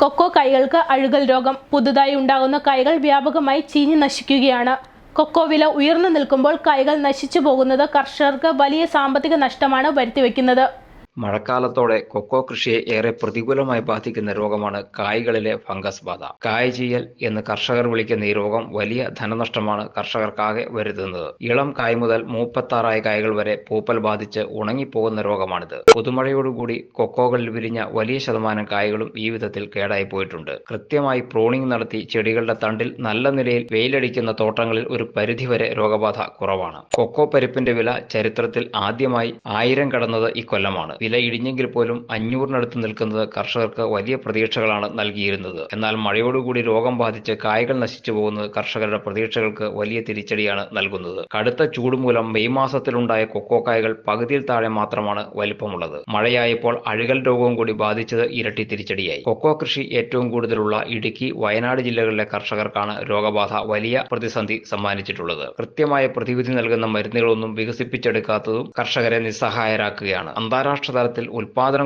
Cocoa കൈകൾക്ക് അഴുകൽ രോഗം പുതുതായി ഉണ്ടാകുന്ന കൈകൾ വ്യാപകമായി ചീഞ്ഞു നശിക്കുകയാണ്. കൊക്കോ വില ഉയർന്നു നിൽക്കുമ്പോൾ കൈകൾ നശിച്ചു പോകുന്നത് കർഷകർക്ക് വലിയ സാമ്പത്തിക നഷ്ടമാണ് വരുത്തിവെക്കുന്നത്. മഴക്കാലത്തോടെ കൊക്കോ കൃഷിയെ ഏറെ പ്രതികൂലമായി ബാധിക്കുന്ന രോഗമാണ് കായ്കളിലെ ഫംഗസ് ബാധ. കായ ചെയ്യൽ എന്ന് കർഷകർ വിളിക്കുന്ന ഈ രോഗം വലിയ ധനനഷ്ടമാണ് കർഷകർക്കാകെ വരുത്തുന്നത്. ഇളം കായ് മുതൽ മൂപ്പത്താറായ കായകൾ വരെ പൂപ്പൽ ബാധിച്ച് ഉണങ്ങിപ്പോകുന്ന രോഗമാണിത്. പുതുമഴയോടുകൂടി കൊക്കോകളിൽ വിരിഞ്ഞ വലിയ ശതമാനം കായകളും ഈ വിധത്തിൽ കേടായി പോയിട്ടുണ്ട്. കൃത്യമായി പ്രോണിംഗ് നടത്തി ചെടികളുടെ തണ്ടിൽ നല്ല നിലയിൽ വെയിലടിക്കുന്ന തോട്ടങ്ങളിൽ ഒരു പരിധിവരെ രോഗബാധ കുറവാണ്. കൊക്കോ പരിപ്പിന്റെ വില ചരിത്രത്തിൽ ആദ്യമായി ആയിരം കടന്നത് ഇക്കൊല്ലമാണ് വില ഇടിഞ്ഞെങ്കിൽ പോലും അഞ്ഞൂറിനടുത്ത് നിൽക്കുന്നത് കർഷകർക്ക് വലിയ പ്രതീക്ഷകളാണ് നൽകിയിരുന്നത്. എന്നാൽ മഴയോടുകൂടി രോഗം ബാധിച്ച് കായകൾ നശിച്ചു പോകുന്നത് കർഷകരുടെ പ്രതീക്ഷകൾക്ക് വലിയ തിരിച്ചടിയാണ് നൽകുന്നത്. കടുത്ത ചൂട് മൂലം മെയ് മാസത്തിലുണ്ടായ കൊക്കോ കായകൾ പകുതിയിൽ താഴെ മാത്രമാണ് വലിപ്പമുള്ളത്. മഴയായപ്പോൾ അഴുകൽ രോഗവും കൂടി ബാധിച്ചത് ഇരട്ടി തിരിച്ചടിയായി. കൊക്കോ കൃഷി ഏറ്റവും കൂടുതലുള്ള ഇടുക്കി വയനാട് ജില്ലകളിലെ കർഷകർക്കാണ് രോഗബാധ വലിയ പ്രതിസന്ധി സമ്മാനിച്ചിട്ടുള്ളത്. കൃത്യമായ പ്രതിവിധി നൽകുന്ന മരുന്നുകളൊന്നും വികസിപ്പിച്ചെടുക്കാത്തതും കർഷകരെ നിസ്സഹായരാക്കുകയാണ്. അന്താരാഷ്ട്ര തലത്തിൽ ഉൽപാദനം